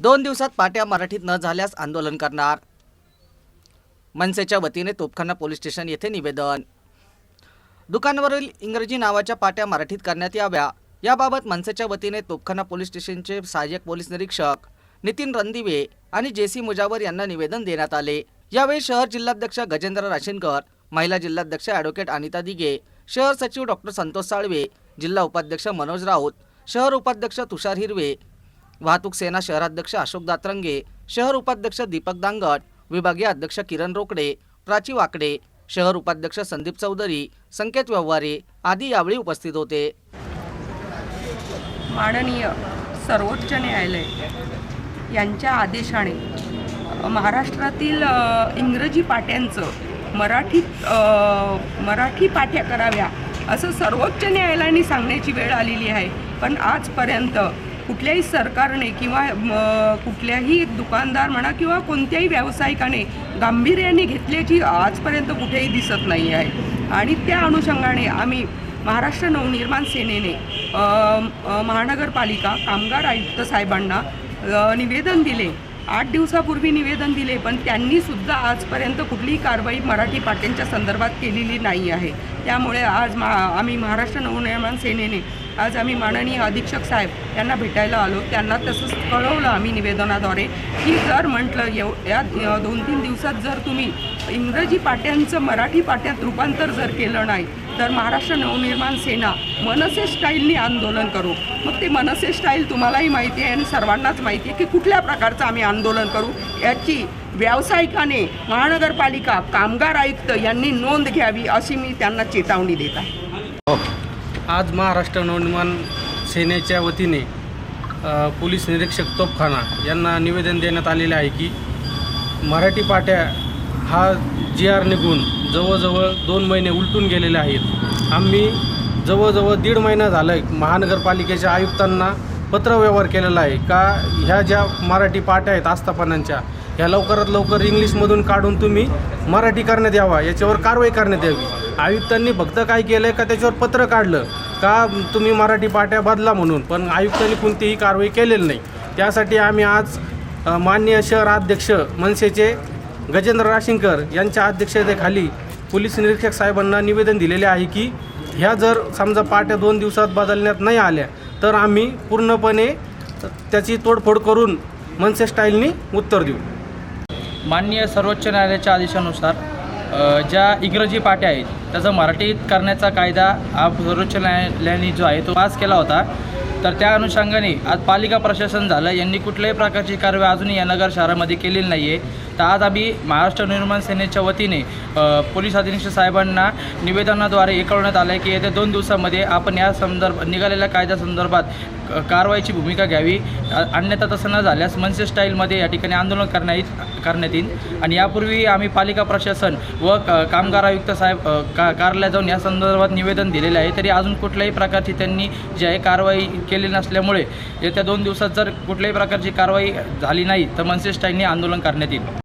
दोन दिवसात पाट्या मराठीत न झाल्यास आंदोलन करणार. मनसेच्या वतीने तोपखाना पोलीस स्टेशन येथे निवेदन. दुकानावरील इंग्रजी नावाच्या पाट्या मराठीत करण्यात याव्या. याबाबत मनसेच्या वतीने तोपखाना पोलीस स्टेशनचे सहाय्यक पोलीस निरीक्षक नितीन रणदिवे आणि जे सी मुजावर यांना निवेदन देण्यात आले. यावेळी शहर जिल्हाध्यक्ष गजेंद्र राशीनकर महिला जिल्हाध्यक्ष ॲडव्होकेट अनिता दिगे शहर सचिव डॉक्टर संतोष साळवे जिल्हा उपाध्यक्ष मनोज राऊत शहर उपाध्यक्ष तुषार हिरवे वाहतूक सेना शहराध्यक्ष अशोक दातरंगे शहर उपाध्यक्ष दीपक दांगट विभागीय अध्यक्ष किरण रोकडे प्राची वाकडे शहर उपाध्यक्ष संदीप चौधरी संकेत व्यवहारे आदी यावेळी उपस्थित होते. माननीय सर्वोच्च न्यायालय यांच्या आदेशाने महाराष्ट्रातील इंग्रजी पाट्यांचं मराठीत मराठी पाठ्या कराव्या असं सर्वोच्च न्यायालयाने सांगण्याची वेळ आलेली आहे. पण आजपर्यंत कुठल्याही सरकारने किंवा कुठल्याही दुकानदार म्हणा किंवा कोणत्याही व्यावसायिकाने गांभीर्याने घेतल्याची आजपर्यंत कुठेही दिसत नाही आहे. आणि त्या अनुषंगाने आम्ही महाराष्ट्र नवनिर्माण सेनेने महानगरपालिका कामगार आयुक्त साहेबांना निवेदन दिले. आठ दिवसापूर्वी निवेदन दिले पण त्यांनीसुद्धा आजपर्यंत कुठलीही कारवाई मराठी पाट्यांच्या संदर्भात केलेली नाही आहे. त्यामुळे आज मा आम्ही महाराष्ट्र नवनिर्माण सेनेने आज आम्ही माननीय अधीक्षक साहेब यांना भेटायला आलो. त्यांना तसंच कळवलं आम्ही निवेदनाद्वारे की जर म्हटलं एव या दोन तीन दिवसात जर तुम्ही इंग्रजी पाट्यांचं मराठी पाट्यात रूपांतर जर केलं नाही तर महाराष्ट्र नवनिर्माण सेना मनसे स्टाईलने आंदोलन करू. मग ते मनसे स्टाईल तुम्हालाही माहिती आहे आणि सर्वांनाच माहिती आहे की कुठल्या प्रकारचं आम्ही आंदोलन करू. याची व्यावसायिकाने महानगरपालिका कामगार आयुक्त यांनी नोंद घ्यावी अशी मी त्यांना चेतावणी देत आहे. हो. आज महाराष्ट्र नवनिर्माण सेनेच्या वतीने पोलीस निरीक्षक तोपखाना यांना निवेदन देण्यात आलेले आहे की मराठी पाट्या हा जी आर निघून जवळजवळ दोन महिने उलटून गेलेले आहेत. आम्ही जवळजवळ दीड महिना झाला आहे महानगरपालिकेच्या आयुक्तांना पत्रव्यवहार केलेला आहे का ह्या ज्या मराठी पाट्या आहेत आस्थापनांच्या ह्या लवकरात लवकर इंग्लिशमधून काढून तुम्ही मराठी करण्यात यावा याच्यावर कारवाई करण्यात यावी. आयुक्तांनी फक्त काय केलं आहे का त्याच्यावर पत्र काढलं? का तुम्ही मराठी पाट्या बदला म्हणून? पण आयुक्तांनी कोणतीही कारवाई केलेली नाही. त्यासाठी आम्ही आज मान्य माननीय शहराध्यक्ष मनसेचे गजेंद्र राशिंकर यांच्या अध्यक्षतेखाली पोलीस निरीक्षक साहेबांना निवेदन दिलेले आहे की ह्या जर समजा पाट्या दोन दिवसात बदलण्यात नाही आल्या तर आम्ही पूर्णपणे त्याची तोडफोड करून मनसे स्टाईलनी उत्तर देऊ. माननीय सर्वोच्च न्यायालयाच्या आदेशानुसार ज्या इंग्रजी पाट्या आहेत त्याचा मराठीत करण्याचा कायदा हा सर्वोच्च न्यायालयाने जो आहे तो पास केला होता. तर त्या अनुषंगाने आज पालिका प्रशासन झालं. यांनी कुठल्याही प्रकारची कारवाई अजूनही या नगर शहरामध्ये केलेली नाही आहे तर आज आम्ही महाराष्ट्र निर्माण सेनेच्या वतीने पोलीस अधीक्षक साहेबांना निवेदनाद्वारे हे कळवण्यात आलं आहे की येत्या दोन दिवसामध्ये आपण या संदर्भ निघालेल्या कायद्यासंदर्भात कारवाईची भूमिका घ्यावी अन्यथा तसं न झाल्यास मनसे स्टाईलमध्ये या ठिकाणी आंदोलन करण्यात करण्यात येईल. आणि यापूर्वी आम्ही पालिका प्रशासन व कामगार आयुक्त साहेब का कार्यालयात जाऊन या संदर्भात निवेदन दिलेले आहे. तरी अजून कुठल्याही प्रकारची त्यांनी जी आहे कारवाई केली नसल्यामुळे येत्या दोन दिवसात जर कुठल्याही प्रकारची कारवाई झाली नाही तर मनसे स्टाईलने आंदोलन करण्यात येईल.